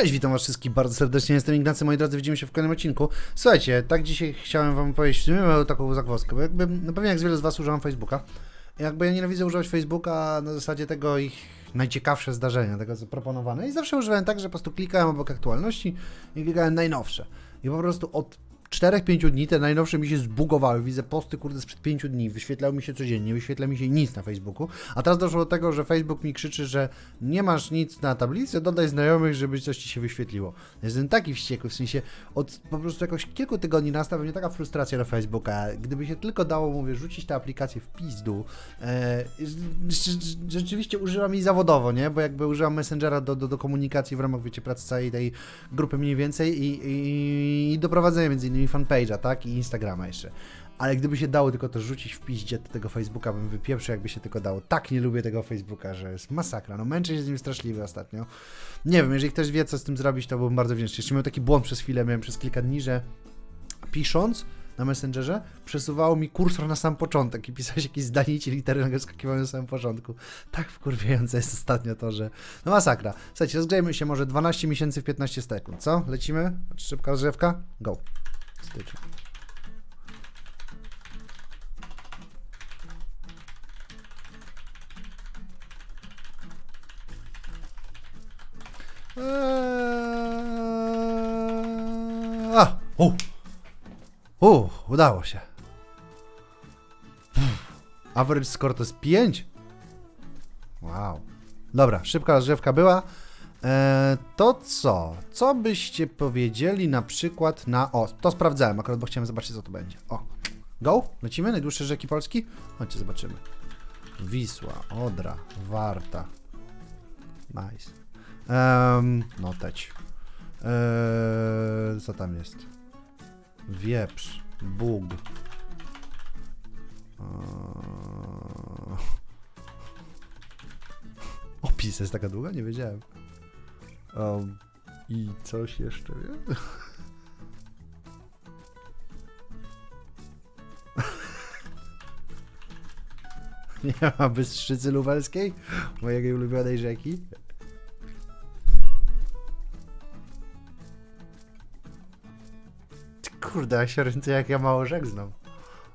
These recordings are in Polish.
Cześć, witam was wszystkich bardzo serdecznie, jestem Ignacy, moi drodzy, widzimy się w kolejnym odcinku. Słuchajcie, tak dzisiaj chciałem wam powiedzieć, w sumie miałem taką zagwozdkę, bo jakby, no pewnie jak z wielu z was używam Facebooka, jakby ja nienawidzę używać Facebooka na zasadzie tego ich najciekawsze zdarzenia, tego co proponowane i zawsze używałem tak, że po prostu klikałem obok aktualności i klikałem najnowsze. I po prostu od 4-5 dni te najnowsze mi się zbugowały. Widzę posty, kurde, sprzed 5 dni. Wyświetlał mi się codziennie, wyświetla mi się nic na Facebooku. A teraz doszło do tego, że Facebook mi krzyczy, że nie masz nic na tablicy, dodaj znajomych, żeby coś ci się wyświetliło. Jestem taki wściekły, w sensie od po prostu jakoś kilku tygodni nastała mnie taka frustracja do Facebooka. Gdyby się tylko dało, mówię, rzucić tę aplikację w pizdu. E, rz- rz- rzeczywiście używam jej zawodowo, nie? Bo jakby używam Messengera do, do, do komunikacji w ramach, wiecie, pracy całej tej grupy mniej więcej i, i, i doprowadzenia między innymi fanpage'a, tak? I Instagrama jeszcze. Ale gdyby się dało tylko to rzucić w piździe tego Facebooka, bym wypieprzył, jakby się tylko dało. Tak nie lubię tego Facebooka, że jest masakra. No męczę się z nim straszliwy ostatnio. Nie wiem, jeżeli ktoś wie, co z tym zrobić, to byłbym bardzo wdzięczny. Jeszcze miałem taki błąd przez chwilę, miałem przez kilka dni, że pisząc na Messengerze, przesuwało mi kursor na sam początek i pisałeś jakieś zdanie i litery nagle skakiwały na samym początku. Tak wkurwiające jest ostatnio to, że... No masakra. Słuchajcie, rozgrzejmy się może 12 miesięcy w 15 sekund, co? Lecimy? Szybka rozgrzewka? Go. Styczeń. Eee... A! Udało się. Average score to jest 5? Wow. Dobra, szybka rozgrzewka była. Eee, to co? Co byście powiedzieli na przykład na... O, to sprawdzałem akurat, bo chciałem zobaczyć, co to będzie. O, go? Lecimy? Najdłuższe rzeki Polski? Chodźcie, zobaczymy. Wisła, Odra, Warta. Nice. Um, no teć. Eee, co tam jest? Wieprz, Bóg. Eee... Opis jest taka długa? Nie wiedziałem. Um, I coś jeszcze, nie? Nie ma Bystrzycy Lubelskiej? Mojej ulubionej rzeki? Kurde, ja się orientuję, jak ja mało rzek znam.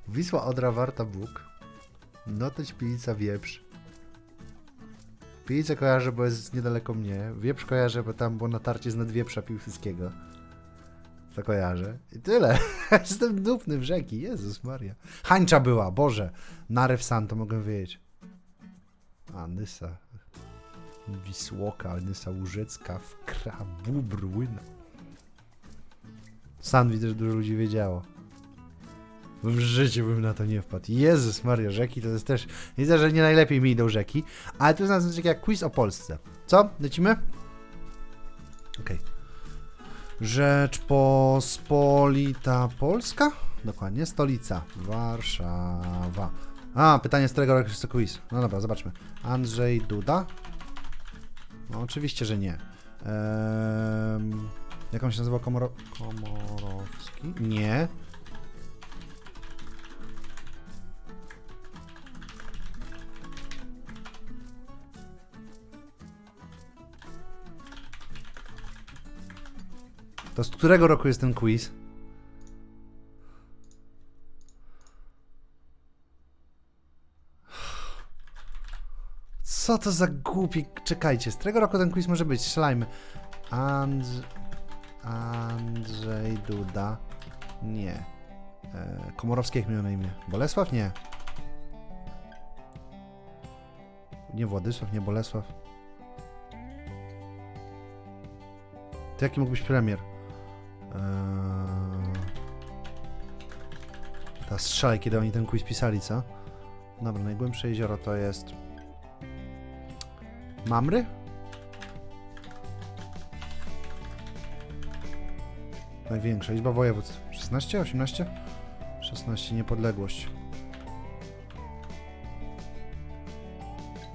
Wisła, Odra, Warta, Bóg. Noteć, Pilica, Wieprz. Pilicę kojarzę, bo jest niedaleko mnie. Wieprz kojarzę, bo tam było natarcie z Nadwieprza Piłsudskiego. To kojarzę. I tyle. Jestem dupny w rzeki. Jezus Maria. Hańcza była, Boże. Narew San, to mogę wiedzieć. A, Nysa. Wisłoka, Nysa Łużecka, Wkra, Łyna. San widzę, że dużo ludzi wiedziało. W życiu bym na to nie wpadł. Jezus Maria, rzeki to jest też... Widzę, że nie najlepiej mi idą rzeki. Ale tu na coś jak quiz o Polsce. Co? Lecimy? Okej. Rzeczpospolita Polska? Dokładnie, stolica. Warszawa. A, pytanie z którego roku jest to quiz. No dobra, zobaczmy. Andrzej Duda? No oczywiście, że nie. Ehm, jak on się nazywał? Komoro... Komorowski? Nie. To z którego roku jest ten quiz? Co to za głupi... Czekajcie, z którego roku ten quiz może być? Strzelajmy. Andrz... Andrzej Duda. Nie. E, Komorowski jak miał na imię? Bolesław? Nie. Nie Władysław, nie Bolesław. To jaki mógł być premier? Eee... Teraz strzelaj, kiedy oni ten quiz pisali, co? Dobra, najgłębsze jezioro to jest... Mamry? Największa liczba województw. 16? 18? 16, niepodległość.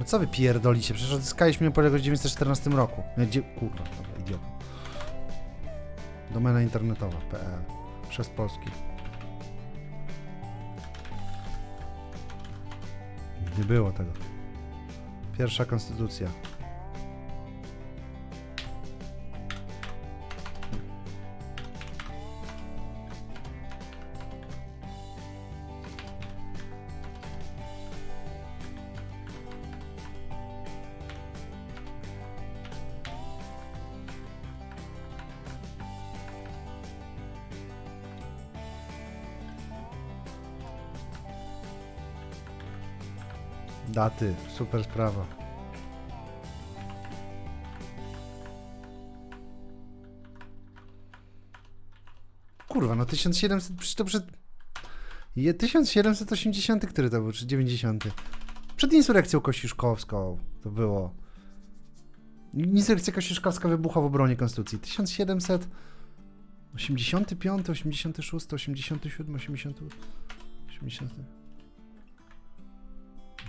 No co wy pierdolicie? Przecież odzyskaliśmy niepodległość w 1914 roku. Nie, gdzie... Kurwa, idiota. Domena internetowa.pl Przez Polski. Nie było tego. Pierwsza konstytucja. Daty, super sprawa. Kurwa, no 1700, przecież to przed... Je, 1780, który to był, czy 90? Przed insurrekcją kościuszkowską to było. Insurrekcja kościuszkowska wybuchła w obronie konstytucji. 1785, 86, 87, 80, 80...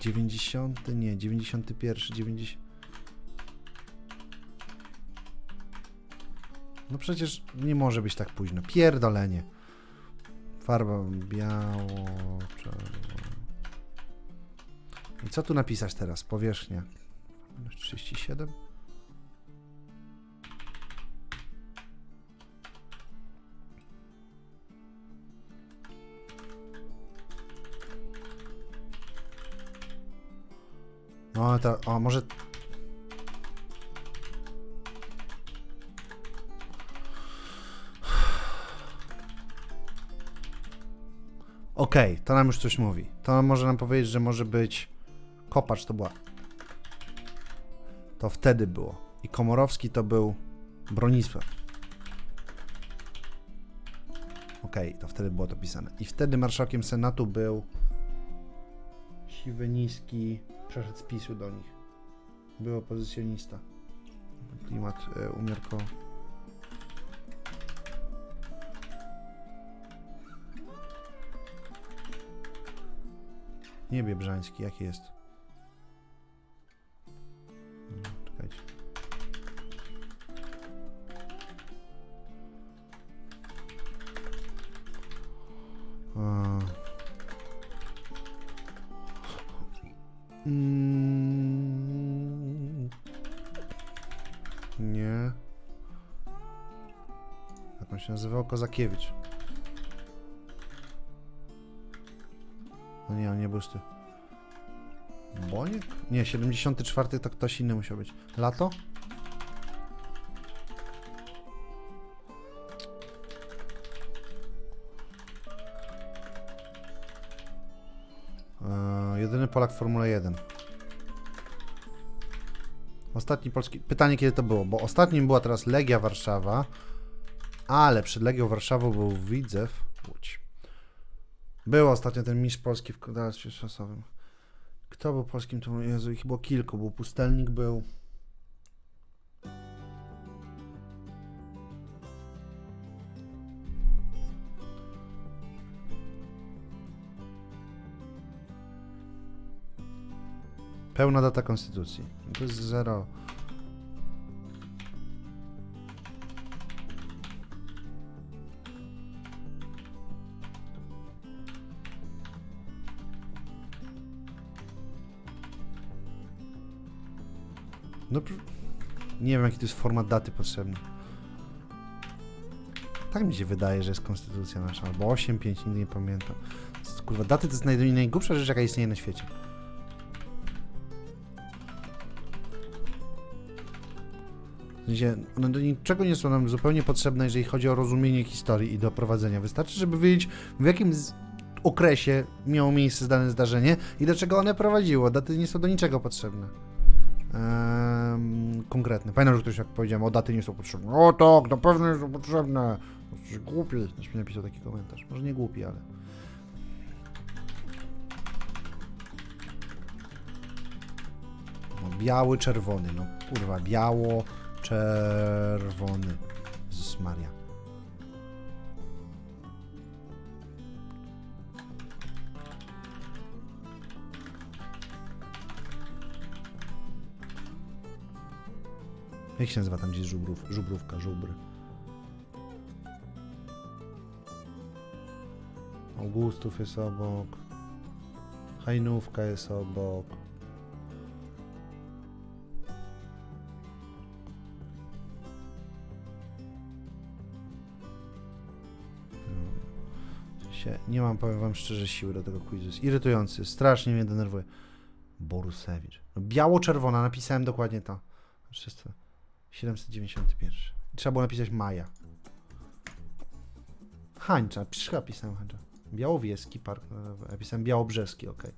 90, nie, 91, 90. No przecież nie może być tak późno. Pierdolenie. Farba biało, czerwona. I co tu napisać teraz? Powierzchnia. 37? No to, o może... Okej, to nam już coś mówi. To może nam powiedzieć, że może być... Kopacz to była... To wtedy było. I Komorowski to był Bronisław. Okej, to wtedy było to pisane. I wtedy marszałkiem Senatu był siwy, niski, przeszedł z PiSu do nich. Był opozycjonista. Klimat e, umiarko... Nie Biebrzański, jaki jest? Mm. Nie. Jak on się nazywał? Kozakiewicz. No nie, on nie był ty. Boniek? Nie, 74 to ktoś inny musiał być. Lato? Polak w Formule 1. Ostatni polski. Pytanie, kiedy to było? Bo ostatnim była teraz Legia Warszawa, ale przed Legią Warszawą był Widzew Łódź. Był ostatnio ten mistrz polski w kodarstwie czasowym. Kto był polskim? Jezu, ich było kilku. Był Pustelnik, był... Pełna data konstytucji. To jest zero. No, pr- nie wiem, jaki to jest format daty potrzebny. Tak mi się wydaje, że jest konstytucja nasza, albo 8, 5, nigdy nie pamiętam. Kurwa, daty to jest naj, najgłupsza rzecz, jaka istnieje na świecie. Sensie, one do niczego nie są nam zupełnie potrzebne, jeżeli chodzi o rozumienie historii i doprowadzenia. Wystarczy, żeby wiedzieć, w jakim okresie miało miejsce dane zdarzenie i do czego one prowadziło. Daty nie są do niczego potrzebne. Ehm, konkretne. Pamiętam, że ktoś jak powiedziałem, o daty nie są potrzebne. O tak, na pewno nie są potrzebne. Jesteś głupi. Ktoś mi napisał taki komentarz. Może nie głupi, ale... No, biały, czerwony. No kurwa, biało, czerwony. Jezus Maria. Jak się nazywa tam gdzieś żubrów, żubrówka, żubry? Augustów jest obok. Hajnówka jest obok. Się, nie mam, powiem wam szczerze, siły do tego quizu. Jest irytujący, strasznie mnie denerwuje. Borusewicz. No, biało-czerwona, napisałem dokładnie to. 300. 791. Trzeba było napisać Maja. Hańcza, chyba pisałem Hańcza. Białowieski Park Narodowy. Ja pisałem Białobrzeski, okej.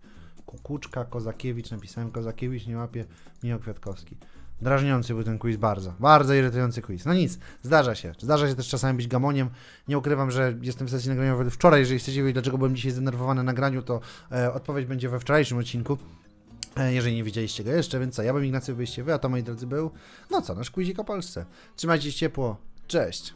Kukuczka, Kozakiewicz, napisałem Kozakiewicz, nie łapie, Michał Kwiatkowski. Drażniący był ten quiz bardzo, bardzo irytujący quiz. No nic, zdarza się. Zdarza się też czasami być gamoniem. Nie ukrywam, że jestem w sesji nagraniowej wczoraj. Jeżeli chcecie wiedzieć, dlaczego byłem dzisiaj zdenerwowany na nagraniu, to e, odpowiedź będzie we wczorajszym odcinku. E, jeżeli nie widzieliście go jeszcze, więc co, ja bym Ignacy, byście wy, a to moi drodzy był, no co, nasz quizik o Polsce. Trzymajcie się ciepło, cześć!